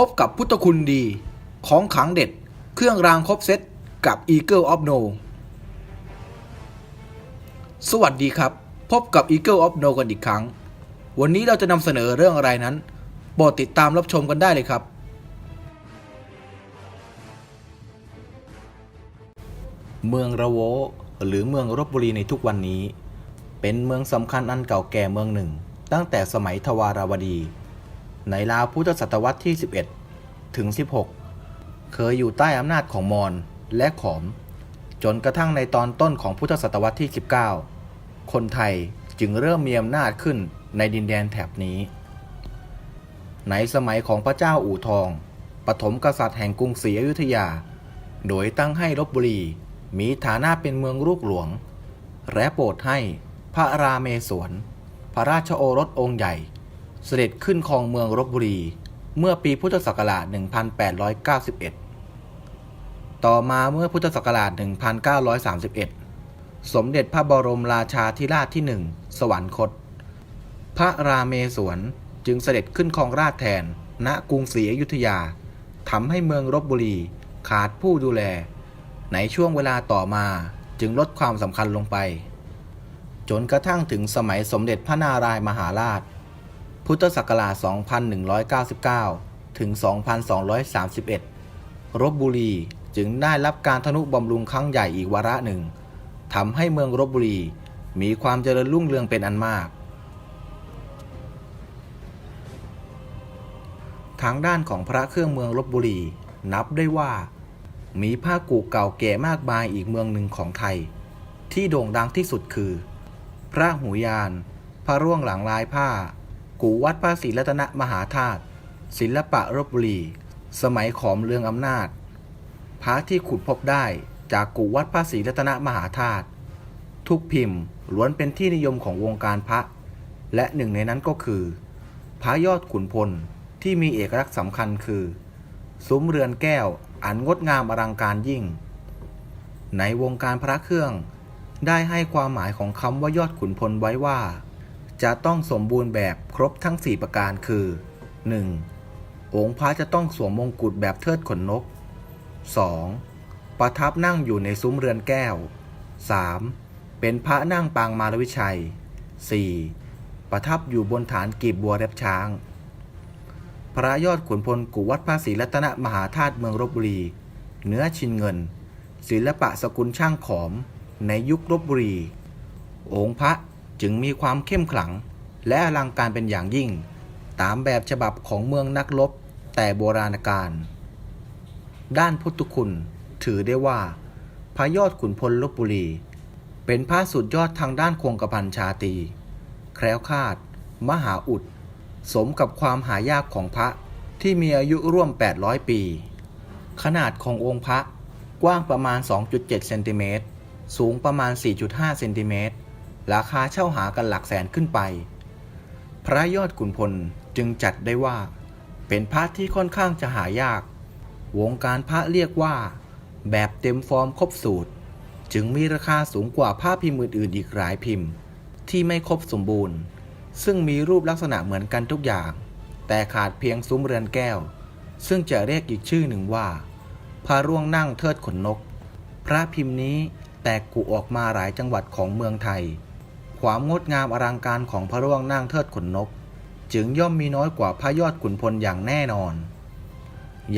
พบกับพุทธคุณดี ของขังเด็ด เครื่องรางครบเซตกับ Eagle of No สวัสดีครับ พบกับ Eagle of No กันอีกครั้ง วันนี้เราจะนำเสนอเรื่องอะไรนั้นโปรดติดตามรับชมกันได้เลยครับ เมืองระโวหรือเมืองรบบุรีในทุกวันนี้ เป็นเมืองสำคัญอันเก่าแก่เมืองหนึ่ง ตั้งแต่สมัยทวาราวดี ในราวพุทธศตวรรษที่ 11 ถึง 16 เคยอยู่ใต้อำนาจของมอญและขอม จนกระทั่งในตอนต้นของพุทธศตวรรษที่ 19 คนไทยจึงเริ่มมีอำนาจขึ้นในดินแดนแถบนี้ ในสมัยของพระเจ้าอู่ทอง ปฐมกษัตริย์แห่งกรุงศรีอยุธยา โดยตั้งให้ลบบุรีมีฐานะเป็นเมืองลูกหลวง และโปรดให้พระราเมศวร พระราชโอรสองค์ใหญ่ เสด็จขึ้นครองเมืองลบบุรี เมื่อปีพุทธศักราช 1891 ต่อมาเมื่อพุทธศักราช 1931 สมเด็จพระบรมราชาธิราชที่หนึ่งสวรรคต พระราเมศวรจึงเสด็จขึ้นครองราชแทน ณ กรุงศรีอยุธยาทำให้เมืองลบบุรีขาดผู้ดูแล ในช่วงเวลาต่อมาจึงลดความสำคัญลงไป จนกระทั่งถึงสมัยสมเด็จพระนารายมหาราช พุทธศักราช 2199 ถึง 2231 รบบุรีจึงได้รับการทนุบำรุงครั้งใหญ่อีกวาระหนึ่งทำให้เมืองรบบุรีมีความเจริญรุ่งเรืองเป็นอันมาก ทางด้านของพระเครื่องเมืองลบบุรี นับได้ว่า มีผ้ากูเก่าแก่มากมายอีกเมืองหนึ่งของไทย ที่โด่งดังที่สุดคือ พระหูยาน พระร่วงหลังลายผ้า กูวัดพระศรีรัตนมหาธาตุศิลปะรบบุรี สมัยขอมเรืองอำนาจพระที่ขุดพบได้จากกูวัดพระศรีรัตนมหาธาตุทุกพิมพ์ล้วนเป็นที่นิยมของวงการพระ และหนึ่งในนั้นก็คือ พระยอดขุนพลที่มีเอกลักษณ์สำคัญคือ ซุ้มเรือนแก้วอันงดงามอลังการยิ่ง ในวงการพระเครื่อง ได้ให้ความหมายของคำว่ายอดขุนพลไว้ว่า จะต้องสมบูรณ์แบบครบทั้ง 4 ประการคือ 1. องค์พระจะต้องสวมมงกุฎแบบเทิดขนนก 2. ประทับนั่งอยู่ในซุ้มเรือนแก้ว 3. เป็นพระนั่งปางมารวิชัย 4. ประทับอยู่บนฐานกีบบัวเร็บช้าง พระยอดขุนพลกุวัดพระศรีรัตนมหาธาตุเมืองรบบุรี เนื้อชินเงิน ศิลปะสกุลช่างขอม ในยุครบบุรี องค์พระ จึงมีความเข้มขลัง และอลังการเป็นอย่างยิ่ง ตามแบบฉบับของเมืองนักรบแต่โบราณกาลด้านพุทธคุณ ถือได้ว่า พระยอดขุนพลลบบุรี เป็นพระสุดยอดทางด้านคงกระพันชาตี แคล้วคลาด มหาอุด สมกับความหายากของพระที่มีอายุร่วม 800 ปี ขนาดขององค์พระกว้างประมาณ 2.7 เซนติเมตร สูงประมาณ 4.5 เซนติเมตร ราคาเช่าหากันหลักแสนขึ้นไป พระยอดขุนพลจึงจัดได้ว่า เป็นพระที่ค่อนข้างจะหายาก วงการพระเรียกว่า แบบเต็มฟอร์มครบสูตร จึงมีราคาสูงกว่าผ้าพิมพ์อื่นๆอีกหลายพิมพ์ ที่ไม่ครบสมบูรณ์ ซึ่งมีรูปลักษณะเหมือนกันทุกอย่าง แต่ขาดเพียงซุ้มเรือนแก้ว ซึ่งจะเรียกอีกชื่อหนึ่งว่าพระร่วงนั่งเทิดขนนก พระพิมพ์นี้แตกกุออกมาหลายจังหวัดของเมืองไทย ความงดงามอลังการของพระร่วงนั่งเทิดขนนก จึงย่อมมีน้อยกว่าพระยอดขุนพลอย่างแน่นอน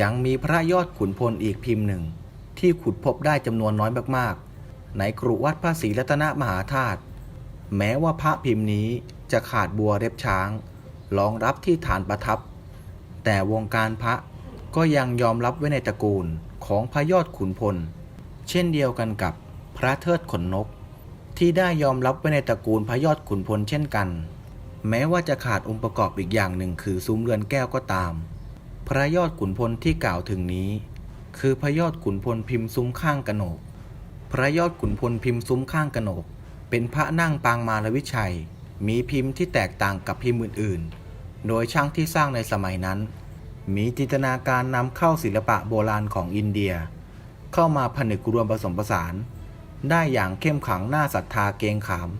ยังมีพระยอดขุนพลอีกพิมพ์หนึ่ง ที่ขุดพบได้จำนวนน้อยมากๆ ในกรุวัดพระศรีรัตนมหาธาตุแม้ว่าพระพิมพ์นี้จะขาดบัวเร็บช้างรองรับที่ฐานประทับ แต่วงการพระก็ยังยอมรับไว้ในตระกูลของพระยอดขุนพล เช่นเดียวกันกับพระเทิดขนนก ที่ได้ยอมรับไว้ในตระกูลพระยอดขุนพลเช่นกัน แม้ว่าจะขาดองค์ประกอบอีกอย่างหนึ่งคือซุ้มเรือนแก้วก็ตาม พระยอดขุนพลที่กล่าวถึงนี้ คือพระยอดขุนพลพิมพ์ซุ้มข้างกระโหนก พระยอดขุนพลพิมพ์ซุ้มข้างกระโหนก เป็นพระนั่งปางมารวิชัย มีพิมพ์ที่แตกต่างกับพิมพ์อื่นๆ โดยช่างที่สร้างในสมัยนั้น มีจินตนาการนำเข้าศิลปะโบราณของอินเดีย เข้ามาผนึกรวมผสมผสาน ได้อย่างเข้มขังน่าศรัทธาเกงขาม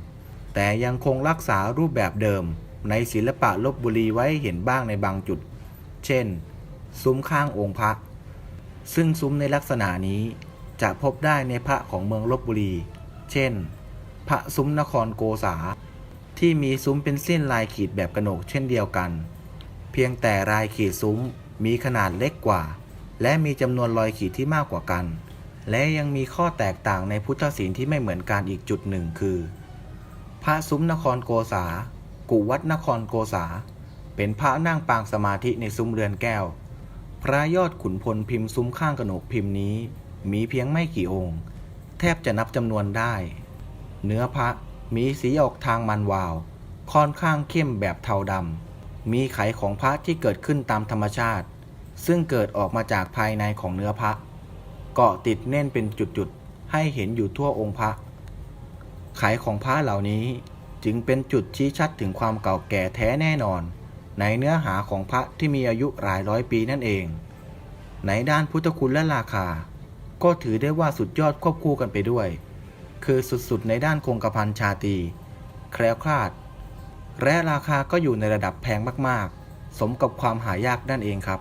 แต่ยังคงรักษารูปแบบเดิม ในศิลปะลบบุรีไว้เห็นบ้างในบางจุด เช่น ซุ้มข้างองค์พระ ซึ่งซุ้มในลักษณะนี้จะพบได้ในพระของเมืองลบบุรี เช่น พระซุ้มนครโกษา ที่มีซุ้มเป็นเส้นลายขีดแบบกระโหนกเช่นเดียวกัน เพียงแต่ลายขีดซุ้มมีขนาดเล็กกว่า และมีจำนวนรอยขีดที่มากกว่ากัน และยังมีข้อแตกต่างในพุทธศิลที่ไม่เหมือนกันอีกจุดหนึ่งคือ พระซุ้มนครโกษา กุวัดนครโกษา เป็นพระนั่งปางสมาธิในซุ้มเรือนแก้ว พระยอดขุนพลพิมพ์ซุ้มข้างกระหนกพิมพ์นี้ มีเพียงไม่กี่องค์ แทบจะนับจำนวนได้ เนื้อพระมีสีออกทางมันวาว ค่อนข้างเข้มแบบเทาดำ มีไขของพระที่เกิดขึ้นตามธรรมชาติ ซึ่งเกิดออกมาจากภายในของเนื้อพระ เกาะติดแน่นเป็นจุดๆ ให้เห็นอยู่ทั่วองค์พระไขของพระเหล่านี้จึงเป็นจุดชี้ชัดถึงความเก่าแก่แท้แน่นอน ในเนื้อหาของพระที่มีอายุหลายร้อยปีนั่นเอง ในด้านพุทธคุณและราคา ก็ถือได้ว่าสุดยอดควบคู่กันไปด้วย คือสุดๆ ในด้านคงกระพันชาตีแคล้วคลาด และราคาก็อยู่ในระดับแพงมากๆ สมกับความหายากนั่นเองครับ